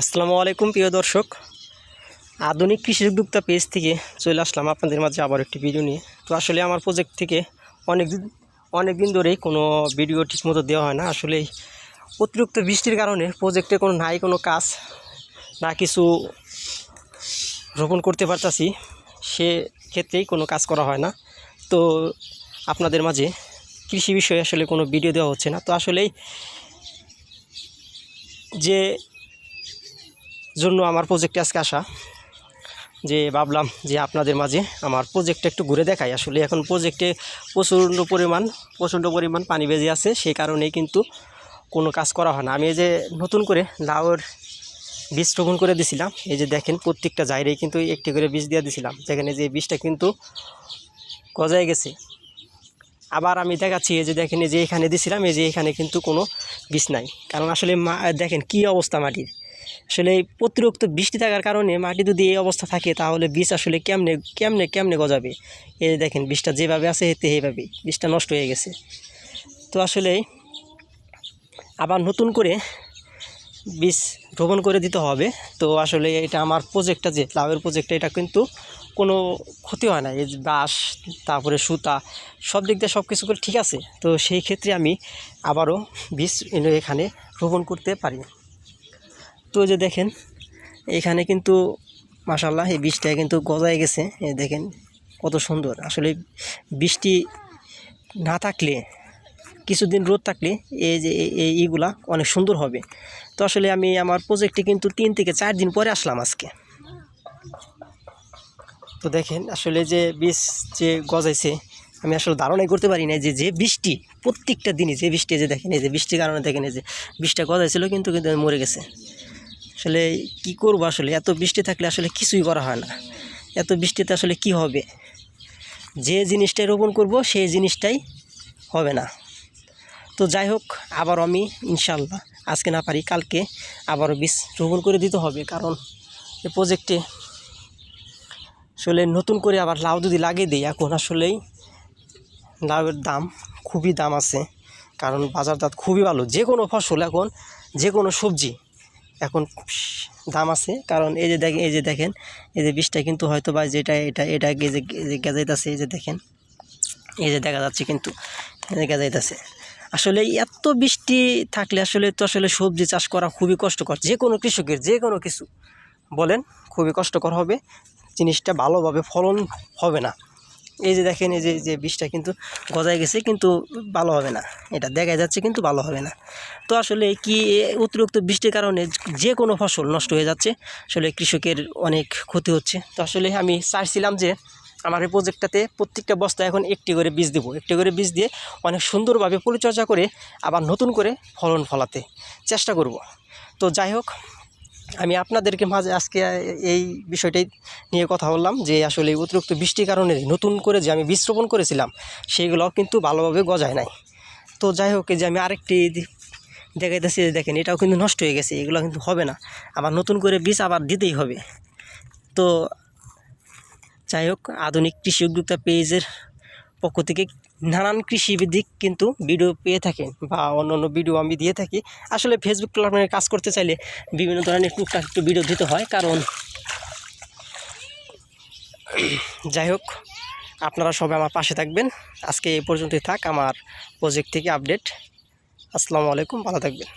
আসসালামু আলাইকুম, প্রিয় দর্শক। আধুনিক কৃষি উদ্যোক্তা পেজ থেকে চলে আসলাম আপনাদের মাঝে আবার একটি ভিডিও নিয়ে। তো আসলে আমার প্রজেক্ট থেকে অনেক দিন অনেক দিন ধরেই কোনো ভিডিও ঠিকমতো দেওয়া হয় না। আসলে অতিরিক্ত বৃষ্টির কারণে প্রজেক্টে কোনো নাই কোনো কাজ, না কিছু রোপণ করতে পারতাছি সে ক্ষেত্রেই কোনো কাজ করা হয় না। তো আপনাদের মাঝে কৃষি বিষয়ে আসলে কোনো ভিডিও দেওয়া হচ্ছে না। তো আসলেই যে জন্য আমার প্রজেক্টে আজকে আসা। যে ভাবলাম যে আপনাদের মাঝে আমার প্রজেক্টটা একটু ঘুরে দেখাই। আসলে এখন প্রজেক্টে প্রচণ্ড পরিমাণ প্রচণ্ড পরিমাণ পানি বেজে আছে। সেই কারণেই কিন্তু কোনো কাজ করা হয় না। আমি এই যে নতুন করে লাউয়ের বীজ রোপণ করে দিছিলাম। এই যে দেখেন প্রত্যেকটা জায়গায় কিন্তু একটি করে বীজ দিয়ে দিছিলাম। যেখানে যে বীজটা কিন্তু গজায় গেছে। আবার আমি দেখাচ্ছি, এই যে দেখেন যে এখানে দিছিলাম, এই যে এখানে কিন্তু কোনো বীজ নাই। কারণ আসলে মা দেখেন কি অবস্থা মাটির। আসলে এই অতিরিক্ত বৃষ্টি থাকার কারণে মাটি যদি এই অবস্থা থাকে, তাহলে বীজ আসলে কেমনে কেমনে কেমনে গজাবে? এই দেখেন, বীজটা যেভাবে আছে এতে এইভাবেই বীজটা নষ্ট হয়ে গেছে। তো আসলে আবার নতুন করে বীজ রোপণ করে দিতে হবে। তো আসলে এটা আমার প্রজেক্টটা যে লাভের প্রজেক্টটা এটা কিন্তু কোনো ক্ষতি হয় না। এই বাঁশ, তারপরে সুতা, সব দিক দিয়ে সব কিছু করে ঠিক আছে। তো সেই ক্ষেত্রে আমি আবারও বীজ এখানে রোপণ করতে পারি। তো যে দেখেন, এখানে কিন্তু মাসাল্লাহ এই বীজটা কিন্তু গজায় গেছে। এই দেখেন কত সুন্দর। আসলে বৃষ্টি না থাকলে, কিছুদিন রোদ থাকলে এই যে এই ইগুলা অনেক সুন্দর হবে। তো আসলে আমি আমার প্রজেক্টে কিন্তু তিন থেকে চার দিন পরে আসলাম আজকে। তো দেখেন আসলে যে বীজ যে গজাইছে, আমি আসলে ধারণাই করতে পারি না যে যে বৃষ্টি, প্রত্যেকটা দিনই যে বৃষ্টি যে দেখেন, এই যে বৃষ্টির কারণে দেখেন, এই যে বৃষ্টিটা গজাইছিল কিন্তু কিন্তু মরে গেছে। আসলে কি করব আসলে? এত বৃষ্টি থাকলে আসলে কিছুই করা হয় না। এত বৃষ্টিতে আসলে কি হবে? যে জিনিসটাই রোপণ করব, সেই জিনিসটাই হবে না। তো যাই হোক আবার আমি ইনশাল্লাহ আজকে না পারি, কালকে আবারও বীজ রোপণ করে দিতে হবে। কারণ এই প্রজেক্টে আসলে নতুন করে আবার লাউ যদি লাগিয়ে দিই, এখন আসলেই লাউয়ের দাম খুবই দাম আছে। কারণ বাজার দাম খুবই ভালো। যে কোনো ফসল এখন, যে কোনো সবজি এখন দাম আছে। কারণ এই যে দেখেন, এই যে দেখেন, এই যে বীজটা কিন্তু হয়তো বা যেটা, এটা এটা যে গেজাইতেছে, এই যে দেখেন, এই যে দেখা যাচ্ছে কিন্তু গেজাইতেছে। আসলে এত বৃষ্টি থাকলে আসলে তো আসলে সবজি চাষ করা খুবই কষ্টকর। যে কোনো কৃষকের, যে কোনো কিছু বলেন, খুবই কষ্টকর হবে। জিনিসটা ভালোভাবে ফলন হবে না। এই যে দেখেন, এই যে যে বীজটা কিন্তু গজায় গেছে, কিন্তু ভালো হবে না। এটা দেখা যাচ্ছে, কিন্তু ভালো হবে না। তো আসলে কি অতিরিক্ত বৃষ্টির কারণে যে কোনো ফসল নষ্ট হয়ে যাচ্ছে, আসলে কৃষকের অনেক ক্ষতি হচ্ছে। তো আসলে আমি চাইছিলাম যে আমার এই প্রজেক্টটাতে প্রত্যেকটা বস্তা এখন একটি করে বীজ দেবো। একটি করে বীজ দিয়ে অনেক সুন্দরভাবে পরিচর্যা করে, আবার নতুন করে ফলন ফলাতে চেষ্টা করব। তো যাই হোক আমি আপনাদেরকে মাঝে আজকে এই বিষয়টাই নিয়ে কথা বললাম যে আসলে অতিরিক্ত বৃষ্টির কারণে নতুন করে যে আমি বীজ রোপণ করেছিলাম সেইগুলো কিন্তু ভালোভাবে গজায় নাই। তো যাই হোক যে আমি আরেকটি দেখাইতেছি দেখেন, এটাও কিন্তু নষ্ট হয়ে গেছে, এগুলো কিন্তু হবে না। আবার নতুন করে বীজ আবার দিতেই হবে। তো যাই হোক, আধুনিক কৃষি উদ্যোক্তা পেজের পক্ষ থেকে নানান কৃষিভিত্তিক কিন্তু ভিডিও পেয়ে থাকেন বা অন্য অন্য ভিডিও আমি দিয়ে থাকি। আসলে ফেসবুক প্ল্যাটফর্মে কাজ করতে চাইলে বিভিন্ন ধরনের টুকটাক একটু ভিডিও দিতে হয়, কারণ যাই হোক, আপনারা সবাই আমার পাশে থাকবেন। আজকে এই পর্যন্তই থাক, আমার প্রজেক্ট থেকে আপডেট আসসালামু আলাইকুম, ভালো থাকবেন।